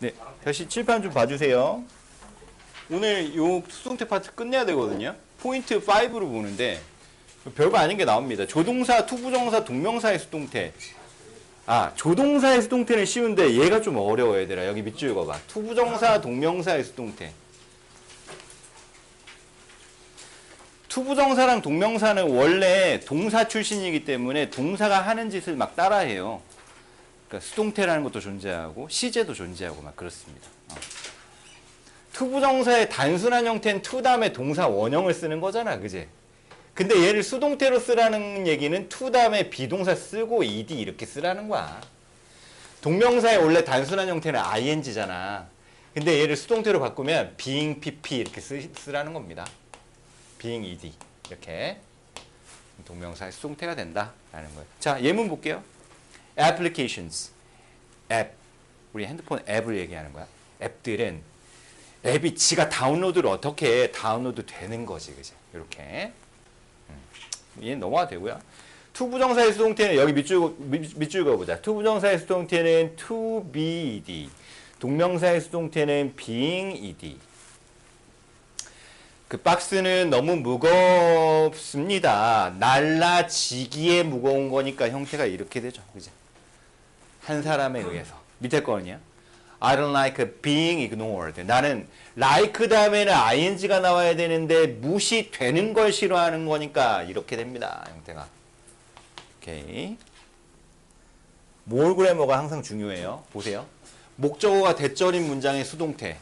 네, 다시 칠판 좀 봐주세요. 오늘 요 수동태 파트 끝내야 되거든요. 포인트 5로 보는데 별거 아닌 게 나옵니다. 조동사, 투부정사, 동명사의 수동태. 아, 조동사의 수동태는 쉬운데 얘가 좀 어려워 얘들아. 여기 밑줄 그어봐. 투부정사, 동명사의 수동태. 투부정사랑 동명사는 원래 동사 출신이기 때문에 동사가 하는 짓을 막 따라해요. 그러니까 수동태라는 것도 존재하고 시제도 존재하고 막 그렇습니다. 어. 투부정사의 단순한 형태는 투 다음에 동사 원형을 쓰는 거잖아, 그지? 근데 얘를 수동태로 쓰라는 얘기는 투 다음에 비동사 쓰고 ed 이렇게 쓰라는 거야. 동명사의 원래 단순한 형태는 ing잖아. 근데 얘를 수동태로 바꾸면 being pp 이렇게 쓰, 쓰라는 겁니다. being ed 이렇게 동명사의 수동태가 된다라는 거예요. 자, 예문 볼게요. Applications 앱 우리 핸드폰 앱을 얘기하는 거야. 앱들은 앱이 지가 다운로드를 어떻게 해? 다운로드 되는 거지, 그지? 이렇게 음. 얘는 넘어가 되고요. 투부정사의 수동태는 여기 밑줄 밑- 밑줄 그어보자. 투부정사의 수동태는 to be ed. 동명사의 수동태는 being ed. 그 박스는 너무 무겁습니다. 날라지기에 무거운 거니까 형태가 이렇게 되죠. 그죠? 한 사람에 의해서. 밑에 거는요. I don't like being ignored. 나는 like 다음에는 ing가 나와야 되는데 무시되는 걸 싫어하는 거니까 이렇게 됩니다. 형태가. 오케이. 몰 그래머가 항상 중요해요. 보세요. 목적어가 대절인 문장의 수동태.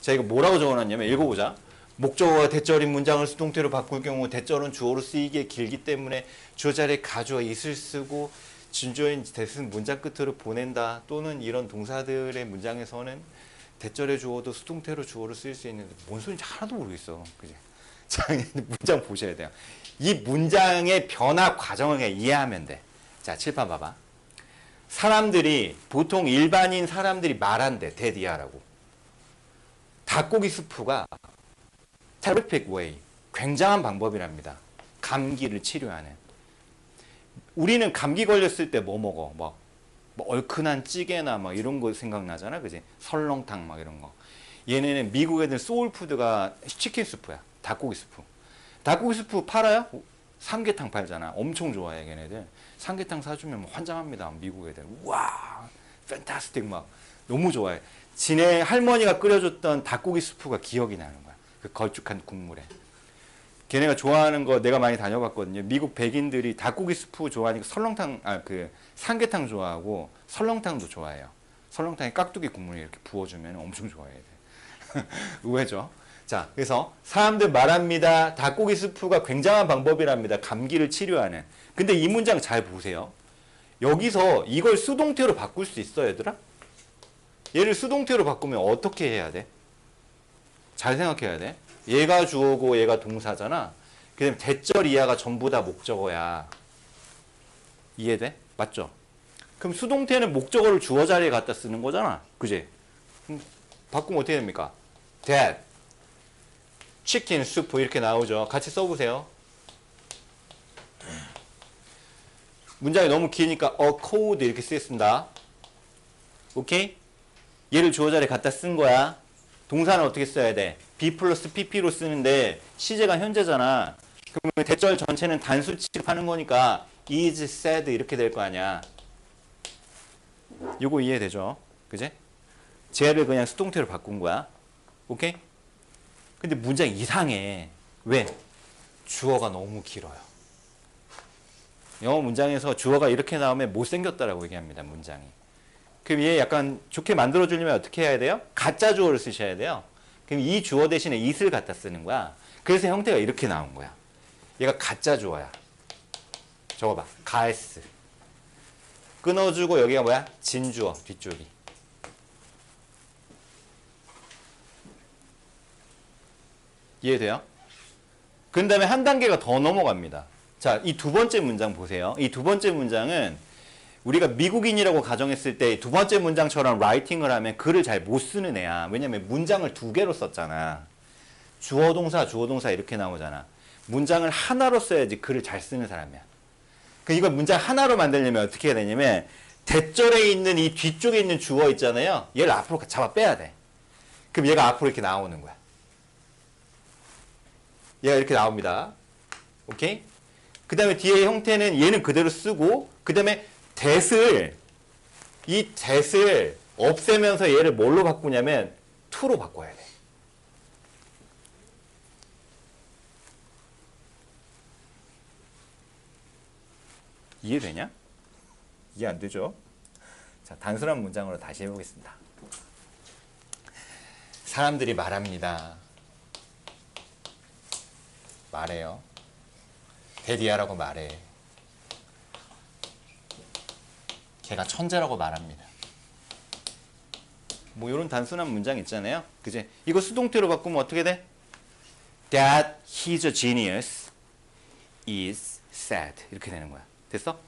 자, 이거 뭐라고 적어놨냐면 읽어보자. 목적어가 대절인 문장을 수동태로 바꿀 경우 대절은 주어로 쓰이기에 길기 때문에 주어 자리에 가주어 있을 쓰고 진주어인 대신 문장 끝으로 보낸다 또는 이런 동사들의 문장에서는 대절의 주어도 수동태로 주어로 쓰일 수 있는데 뭔 소리인지 하나도 모르겠어. 그지? 자, 문장 보셔야 돼요. 이 문장의 변화 과정을 이해하면 돼. 자, 칠판 봐봐. 사람들이 보통 일반인 사람들이 말한대 데디아라고. 닭고기 스프가 terrific way 굉장한 방법이랍니다. 감기를 치료하는. 우리는 감기 걸렸을 때 뭐 먹어? 막, 뭐 얼큰한 찌개나 막 이런 거 생각나잖아, 그지? 설렁탕 막 이런 거. 얘네는 미국 애들 소울푸드가 치킨 스프야. 닭고기 스프. 닭고기 스프 팔아요? 삼계탕 팔잖아. 엄청 좋아해, 걔네들. 삼계탕 사주면 뭐 환장합니다, 미국 애들. 와, 팬타스틱 막 너무 좋아해. 지네 할머니가 끓여줬던 닭고기 스프가 기억이 나는 거야. 그 걸쭉한 국물에. 걔네가 좋아하는 거 내가 많이 다녀봤거든요. 미국 백인들이 닭고기 스프 좋아하니까 설렁탕, 아, 그 삼계탕 좋아하고 설렁탕도 좋아해요. 설렁탕에 깍두기 국물을 이렇게 부어주면 엄청 좋아해요. 의외죠. 자, 그래서 사람들 말합니다. 닭고기 스프가 굉장한 방법이랍니다. 감기를 치료하는. 근데 이 문장 잘 보세요. 여기서 이걸 수동태로 바꿀 수 있어, 얘들아? 얘를 수동태로 바꾸면 어떻게 해야 돼? 잘 생각해야 돼. 얘가 주어고 얘가 동사잖아. 그다음에 대절 이하가 전부 다 목적어야. 이해돼? 맞죠? 그럼 수동태는 목적어를 주어 자리에 갖다 쓰는 거잖아. 그지? 바꾸면 어떻게 됩니까? that, chicken soup 이렇게 나오죠. 같이 써보세요. 문장이 너무 기니까 a cold 이렇게 쓰겠습니다. 오케이? 얘를 주어 자리에 갖다 쓴 거야. 동사는 어떻게 써야 돼? be 플러스 pp로 쓰는데 시제가 현재잖아. 그러면 대절 전체는 단수 취급하는 거니까 is said 이렇게 될 거 아니야. 요거 이해되죠? 그지? 쟤를 그냥 수동태로 바꾼 거야. 오케이? 근데 문장 이상해. 왜? 주어가 너무 길어요. 영어 문장에서 주어가 이렇게 나오면 못생겼다라고 얘기합니다. 문장이. 그럼 얘 약간 좋게 만들어주려면 어떻게 해야 돼요? 가짜 주어를 쓰셔야 돼요. 그럼 이 주어 대신에 it을 갖다 쓰는 거야. 그래서 형태가 이렇게 나온 거야. 얘가 가짜 주어야. 저거 봐. 가에스. 끊어주고 여기가 뭐야? 진주어 뒤쪽이. 이해돼요? 그 다음에 한 단계가 더 넘어갑니다. 자, 이 두 번째 문장 보세요. 이 두 번째 문장은 우리가 미국인이라고 가정했을 때 두 번째 문장처럼 라이팅을 하면 글을 잘 못 쓰는 애야. 왜냐면 문장을 두 개로 썼잖아. 주어 동사, 주어 동사 이렇게 나오잖아. 문장을 하나로 써야지 글을 잘 쓰는 사람이야. 그 이걸 문장 하나로 만들려면 어떻게 해야 되냐면 대절에 있는 이 뒤쪽에 있는 주어 있잖아요. 얘를 앞으로 잡아 빼야 돼. 그럼 얘가 앞으로 이렇게 나오는 거야. 얘가 이렇게 나옵니다. 오케이? 그 다음에 뒤에 형태는 얘는 그대로 쓰고, 그 다음에 that을, 이 that을 없애면서 얘를 뭘로 바꾸냐면, to로 바꿔야 돼. 이해되냐? 이해 안 되죠? 자, 단순한 문장으로 다시 해보겠습니다. 사람들이 말합니다. 말해요. 데디야라고 말해. 걔가 천재라고 말합니다. 뭐 이런 단순한 문장 있잖아요. 그지? 이거 수동태로 바꾸면 어떻게 돼? That he's a genius is sad. 이렇게 되는 거야. 됐어?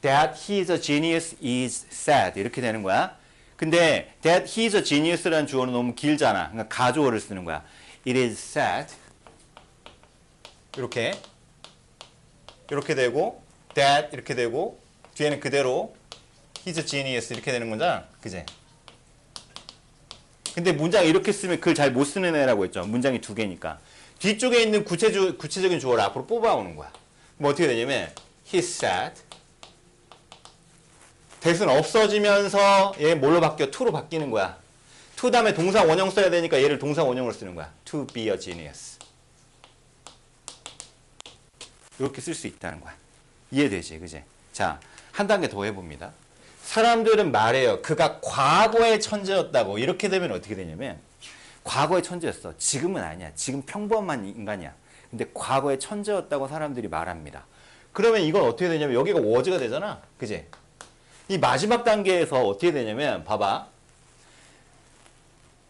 That he's a genius is sad. 이렇게 되는 거야. 근데 that he's a genius라는 주어는 너무 길잖아. 그러니까 가주어를 쓰는 거야. It is sad. 이렇게 이렇게 되고 that 이렇게 되고 뒤에는 그대로 he's a genius 이렇게 되는 거잖아. 그지? 근데 문장 이렇게 쓰면 글 잘 못 쓰는 애라고 했죠. 문장이 두 개니까. 뒤쪽에 있는 구체주, 구체적인 주어를 앞으로 뽑아오는 거야. 뭐 어떻게 되냐면 he said 대은 없어지면서 얘 뭘로 바뀌어? to로 바뀌는 거야. to 다음에 동사 원형 써야 되니까 얘를 동사 원형으로 쓰는 거야. to be a genius. 이렇게 쓸 수 있다는 거야. 이해되지? 그지? 자, 한 단계 더 해봅니다. 사람들은 말해요. 그가 과거의 천재였다고. 이렇게 되면 어떻게 되냐면, 과거의 천재였어. 지금은 아니야. 지금 평범한 인간이야. 근데 과거의 천재였다고 사람들이 말합니다. 그러면 이건 어떻게 되냐면, 여기가 워즈가 되잖아. 그지? 이 마지막 단계에서 어떻게 되냐면, 봐봐.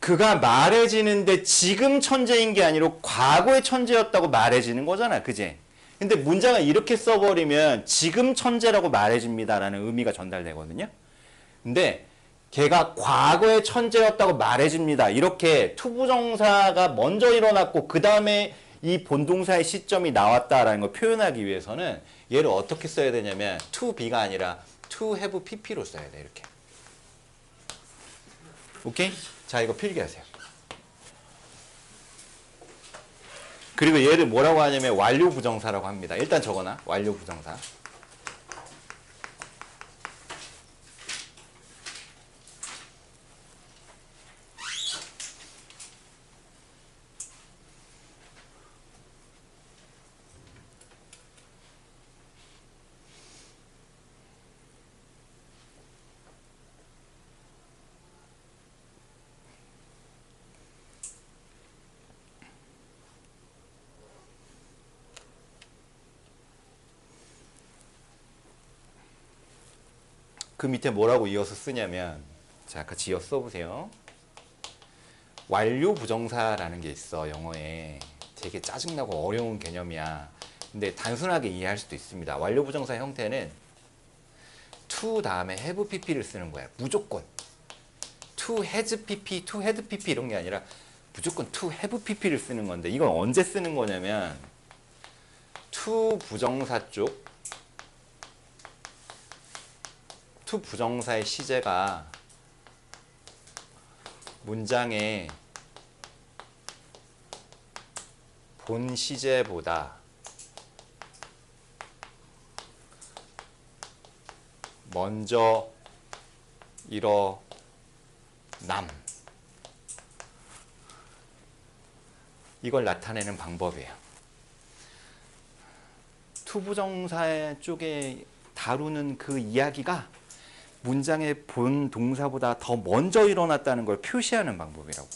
그가 말해지는데 지금 천재인 게 아니라 과거의 천재였다고 말해지는 거잖아. 그지? 근데 문장을 이렇게 써버리면 지금 천재라고 말해집니다라는 의미가 전달되거든요. 근데 걔가 과거의 천재였다고 말해집니다. 이렇게 투부정사가 먼저 일어났고 그 다음에 이 본동사의 시점이 나왔다라는 걸 표현하기 위해서는 얘를 어떻게 써야 되냐면 to be가 아니라 to have pp로 써야 돼 이렇게. 오케이? 자 이거 필기하세요. 그리고 얘를 뭐라고 하냐면 완료 부정사라고 합니다. 일단 적어놔. 완료 부정사. 그 밑에 뭐라고 이어서 쓰냐면 자 같이 이어 써보세요. 완료 부정사라는 게 있어 영어에 되게 짜증나고 어려운 개념이야. 근데 단순하게 이해할 수도 있습니다. 완료 부정사 형태는 to 다음에 have pp를 쓰는 거야. 무조건 to has pp, to had pp 이런 게 아니라 무조건 to have pp를 쓰는 건데 이건 언제 쓰는 거냐면 to 부정사 쪽 to 부정사의 시제가 문장의 본 시제보다 먼저 일어남 이걸 나타내는 방법이에요. 투부정사 쪽에 다루는 그 이야기가 문장의 본 동사보다 더 먼저 일어났다는 걸 표시하는 방법이라고.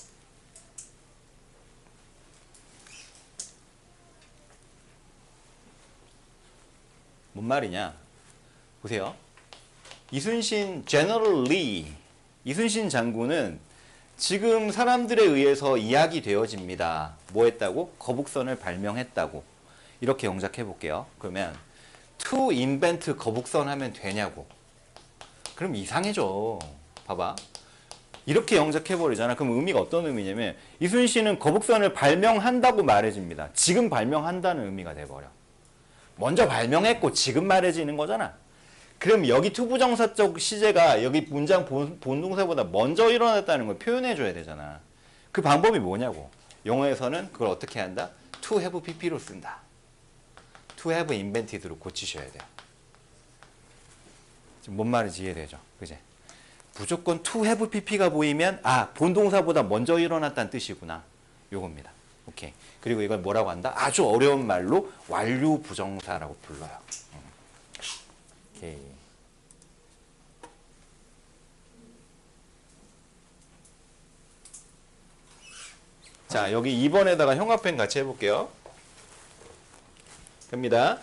뭔 말이냐? 보세요. 이순신 제너럴 리 이순신 장군은 지금 사람들에 의해서 이야기 되어집니다. 뭐 했다고? 거북선을 발명했다고. 이렇게 영작해 볼게요. 그러면 to invent 거북선 하면 되냐고. 그럼 이상해져. 봐봐. 이렇게 영작해버리잖아. 그럼 의미가 어떤 의미냐면 이순신은 거북선을 발명한다고 말해집니다. 지금 발명한다는 의미가 돼버려. 먼저 발명했고 지금 말해지는 거잖아. 그럼 여기 투부정사적 시제가 여기 문장 본, 본동사보다 먼저 일어났다는 걸 표현해 줘야 되잖아. 그 방법이 뭐냐고. 영어에서는 그걸 어떻게 한다? to have pp로 쓴다. to have invented로 고치셔야 돼요. 지금 뭔 말인지 이해되죠? 그지? 무조건 to have pp가 보이면 아 본동사보다 먼저 일어났다는 뜻이구나. 요겁니다. 오케이. 그리고 이걸 뭐라고 한다? 아주 어려운 말로 완료 부정사라고 불러요. 음. 오케이. 자 여기 2번에다가 형광펜 같이 해볼게요. 됩니다.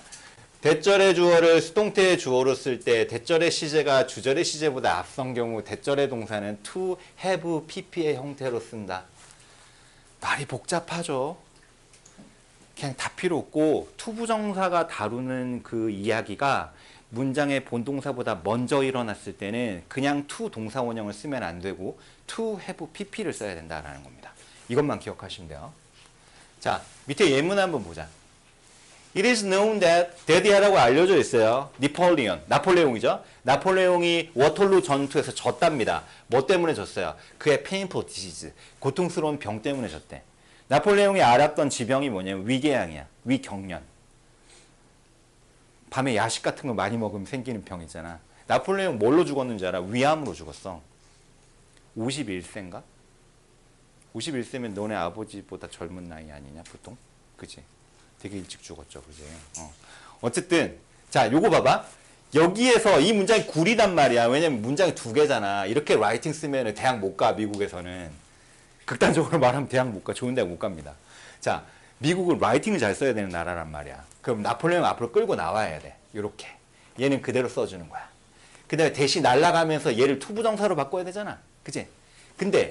대절의 주어를 수동태의 주어로 쓸 때 대절의 시제가 주절의 시제보다 앞선 경우 대절의 동사는 to, have, pp의 형태로 쓴다. 말이 복잡하죠. 그냥 다 필요 없고 투부정사가 다루는 그 이야기가 문장의 본동사보다 먼저 일어났을 때는 그냥 to 동사 원형을 쓰면 안 되고 to, have, pp를 써야 된다라는 겁니다. 이것만 기억하시면 돼요. 자, 밑에 예문 한번 보자. It is known that 데디아라고 알려져 있어요. 니폴리온, 나폴레옹이죠. 나폴레옹이 워털루 전투에서 졌답니다. 뭐 때문에 졌어요? 그의 painful disease, 고통스러운 병 때문에 졌대. 나폴레옹이 앓았던 지병이 뭐냐면 위궤양이야. 위경련. 밤에 야식 같은 거 많이 먹으면 생기는 병 있잖아. 나폴레옹 뭘로 죽었는지 알아? 위암으로 죽었어. 51세인가? 51세면 너네 아버지보다 젊은 나이 아니냐 보통? 그치? 되게 일찍 죽었죠, 그지? 어. 어쨌든 자, 요거 봐봐. 여기에서 이 문장이 구리단 말이야. 왜냐면 문장이 두 개잖아. 이렇게 라이팅 쓰면 대학 못 가, 미국에서는. 극단적으로 말하면 대학 못 가, 좋은 대학 못 갑니다. 자, 미국은 라이팅을 잘 써야 되는 나라란 말이야. 그럼 나폴레옹 앞으로 끌고 나와야 돼. 요렇게. 얘는 그대로 써주는 거야. 그 다음에 대신 날아가면서 얘를 투부정사로 바꿔야 되잖아. 그지? 근데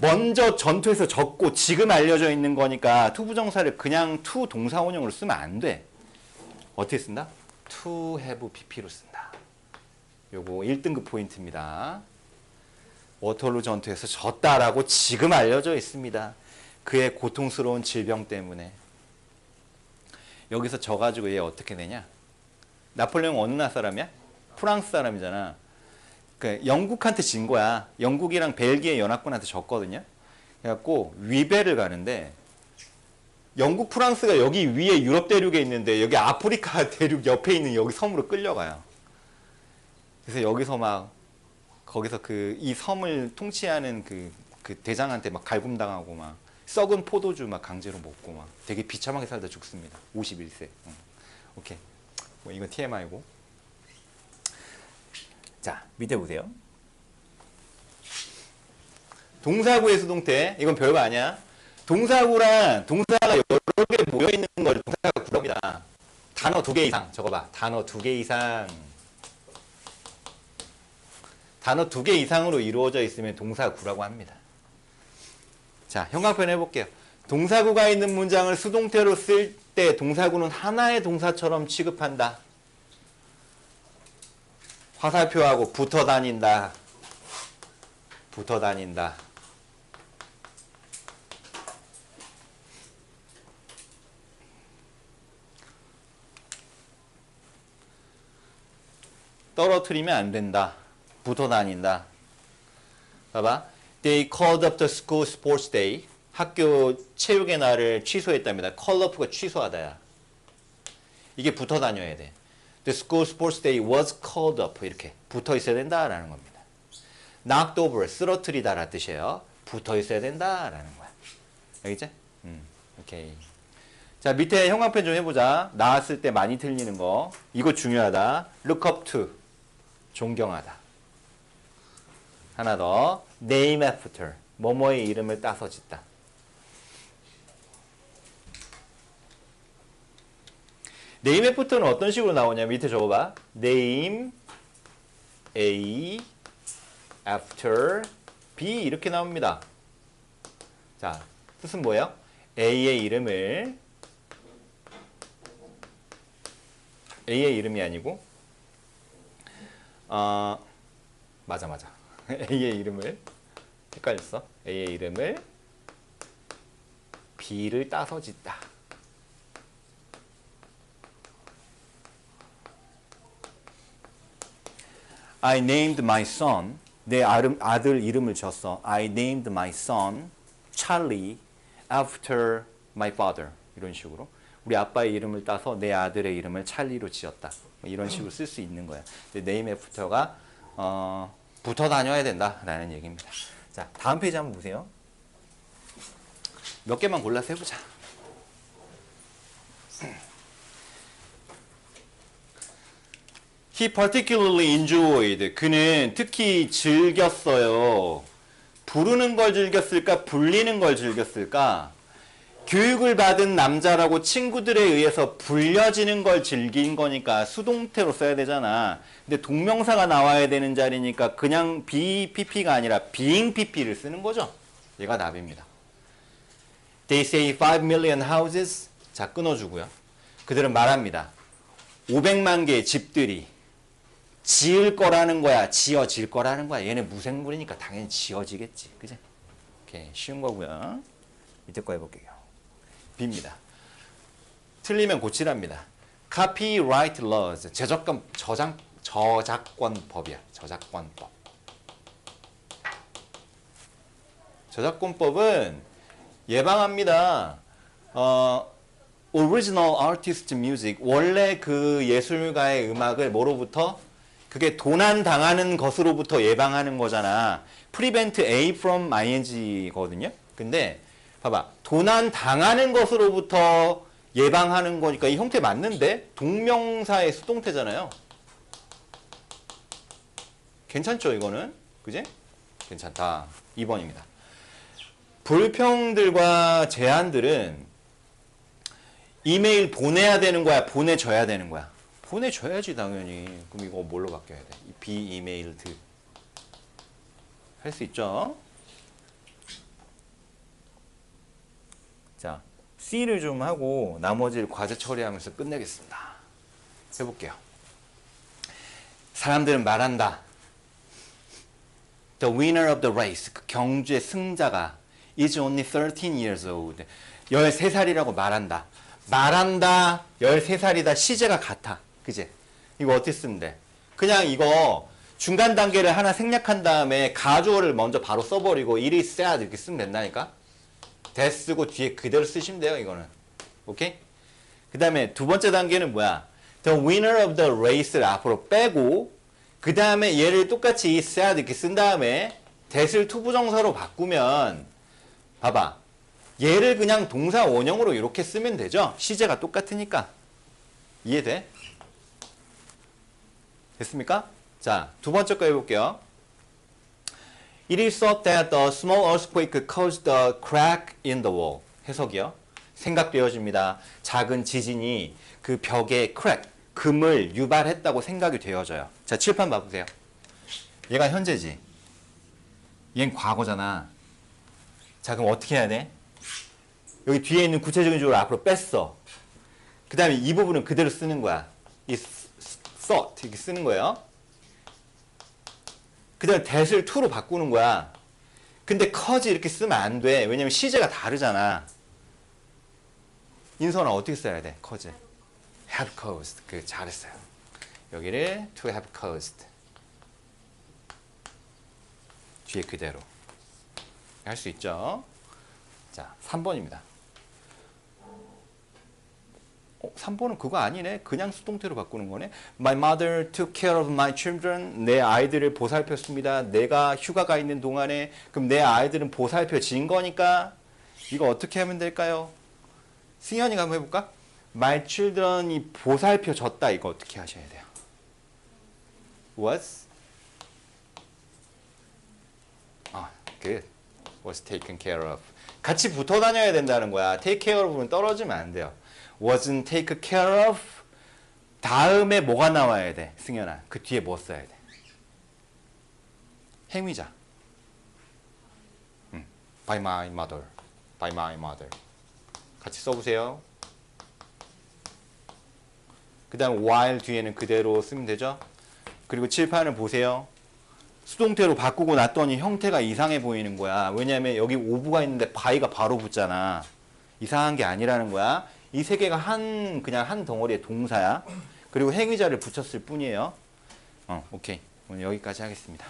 먼저 전투에서 졌고 지금 알려져 있는 거니까 투부정사를 그냥 투 동사 원형으로 쓰면 안 돼. 어떻게 쓴다? to have pp로 쓴다. 요거 1등급 포인트입니다. 워털루 전투에서 졌다라고 지금 알려져 있습니다. 그의 고통스러운 질병 때문에. 여기서 져가지고 얘 어떻게 되냐? 나폴레옹 어느 나라 사람이야? 프랑스 사람이잖아. 그 영국한테 진 거야. 영국이랑 벨기에 연합군한테 졌거든요. 그래갖고 위배를 가는데 영국 프랑스가 여기 위에 유럽 대륙에 있는데 여기 아프리카 대륙 옆에 있는 여기 섬으로 끌려가요. 그래서 여기서 막 거기서 그 이 섬을 통치하는 그, 그 대장한테 막 갈굼당하고 막 썩은 포도주 막 강제로 먹고 막 되게 비참하게 살다 죽습니다. 51세. 응. 오케이. 뭐 이건 TMI고. 자, 밑에 보세요. 동사구의 수동태. 이건 별거 아니야. 동사구란 동사가 여러 개 모여 있는 걸 동사가 구합니다. 단어 두 개 이상 적어봐. 단어 두 개 이상. 단어 두 개 이상으로 이루어져 있으면 동사구라고 합니다. 자, 형광펜 해볼게요. 동사구가 있는 문장을 수동태로 쓸 때 동사구는 하나의 동사처럼 취급한다. 화살표하고 붙어 다닌다. 붙어 다닌다. 떨어뜨리면 안 된다. 붙어 다닌다. 봐봐. They called up the school sports day. 학교 체육의 날을 취소했답니다. call up가 취소하다야. 이게 붙어 다녀야 돼. The school sports day was called up. 이렇게 붙어 있어야 된다라는 겁니다. knocked over, 쓰러뜨리다라 뜻이에요. 붙어 있어야 된다라는 거야. 알겠지? 음, 오케이. 자, 밑에 형광펜 좀 해보자. 나왔을 때 많이 틀리는 거. 이거 중요하다. look up to. 존경하다. 하나 더. name after. 뭐뭐의 이름을 따서 짓다. Name after는 어떤 식으로 나오냐? 밑에 적어봐. name A after B 이렇게 나옵니다. 자, 뜻은 뭐예요? A의 이름을 A의 이름이 아니고 어, 맞아 맞아. A의 이름을 헷갈렸어. A의 이름을 B를 따서 짓다. I named my son. 내 아들 이름을 줬어. I named my son Charlie after my father. 이런 식으로. 우리 아빠의 이름을 따서 내 아들의 이름을 찰리로 지었다. 뭐 이런 식으로 쓸 수 있는 거야. name after가 어, 붙어 다녀야 된다라는 얘기입니다. 자, 다음 페이지 한번 보세요. 몇 개만 골라서 해보자. He particularly enjoyed. 그는 특히 즐겼어요. 부르는 걸 즐겼을까? 불리는 걸 즐겼을까? 교육을 받은 남자라고 친구들에 의해서 불려지는 걸 즐긴 거니까 수동태로 써야 되잖아. 근데 동명사가 나와야 되는 자리니까 그냥 BPP가 아니라 being PP를 쓰는 거죠. 얘가 답입니다. They say 5 million houses. 자, 끊어주고요. 그들은 말합니다. 500만 개의 집들이 지을 거라는 거야, 지어질 거라는 거야. 얘네 무생물이니까 당연히 지어지겠지. 그지? 오케이, 쉬운 거고요. 밑에 거 해볼게요. B입니다. 틀리면 고치랍니다. Copyright laws. 저작권, 저장, 저작권법이야. 저작권법. 저작권법은 예방합니다. 어, original artist music. 원래 그 예술가의 음악을 뭐로부터? 그게 도난 당하는 것으로부터 예방하는 거잖아. prevent A from ing거든요. 근데 봐봐. 도난 당하는 것으로부터 예방하는 거니까 이 형태 맞는데 동명사의 수동태잖아요. 괜찮죠, 이거는? 그지? 괜찮다. 2번입니다. 불평들과 제안들은 이메일 보내야 되는 거야, 보내줘야 되는 거야. 보내줘야지 당연히. 그럼 이거 뭘로 바뀌어야 돼? 이 비이메일드. 할 수 있죠? 자, C를 좀 하고 나머지를 과제 처리하면서 끝내겠습니다. 해볼게요. 사람들은 말한다. The winner of the race, 그 경주의 승자가 is only 13 years old. 13살이라고 말한다. 말한다, 13살이다, 시제가 같아. 그지? 이거 어떻게 쓰면 돼? 그냥 이거 중간 단계를 하나 생략한 다음에 가주어를 먼저 바로 써버리고 it is sad 이렇게 쓰면 된다니까? 대 쓰고 뒤에 그대로 쓰시면 돼요, 이거는. 오케이? 그 다음에 두 번째 단계는 뭐야? The winner of the race를 앞으로 빼고 그 다음에 얘를 똑같이 is sad 이렇게 쓴 다음에 대을 투부정사로 바꾸면 봐봐. 얘를 그냥 동사 원형으로 이렇게 쓰면 되죠? 시제가 똑같으니까. 이해돼? 됐습니까? 자, 두 번째 거 해볼게요. It is thought that the small earthquake caused a crack in the wall. 해석이요. 생각되어집니다. 작은 지진이 그 벽에 crack, 금을 유발했다고 생각이 되어져요. 자, 칠판 봐보세요. 얘가 현재지. 얘는 과거잖아. 자, 그럼 어떻게 해야 돼? 여기 뒤에 있는 구체적인 주어를 앞으로 뺐어. 그 다음에 이 부분은 그대로 쓰는 거야. 이 thought 이렇게 쓰는 거예요. 그 다음에 that을 to로 바꾸는 거야. 근데 cause 이렇게 쓰면 안 돼. 왜냐면 시제가 다르잖아. 인선아 어떻게 써야 돼? cause. have caused. 그 잘했어요. 여기를 to have caused. 뒤에 그대로. 할 수 있죠? 자, 3번입니다. 어, 3번은 그거 아니네. 그냥 수동태로 바꾸는 거네. My mother took care of my children. 내 아이들을 보살폈습니다. 내가 휴가가 있는 동안에 그럼 내 아이들은 보살펴진 거니까 이거 어떻게 하면 될까요? 승현이가 한번 해볼까? My children이 보살펴졌다. 이거 어떻게 하셔야 돼요? Was 아, good. Was taken care of. 같이 붙어 다녀야 된다는 거야. take care of는 떨어지면 안 돼요. Wasn't take care of 다음에 뭐가 나와야 돼? 승현아. 그 뒤에 뭐 써야 돼? 행위자. 음. by my mother. by my mother. 같이 써보세요. 그 다음 while 뒤에는 그대로 쓰면 되죠? 그리고 칠판을 보세요. 수동태로 바꾸고 났더니 형태가 이상해 보이는 거야. 왜냐하면 여기 오브가 있는데 by가 바로 붙잖아. 이상한 게 아니라는 거야. 이 세 개가 한 그냥 한 덩어리의 동사야. 그리고 행위자를 붙였을 뿐이에요. 어, 오케이. 오늘 여기까지 하겠습니다.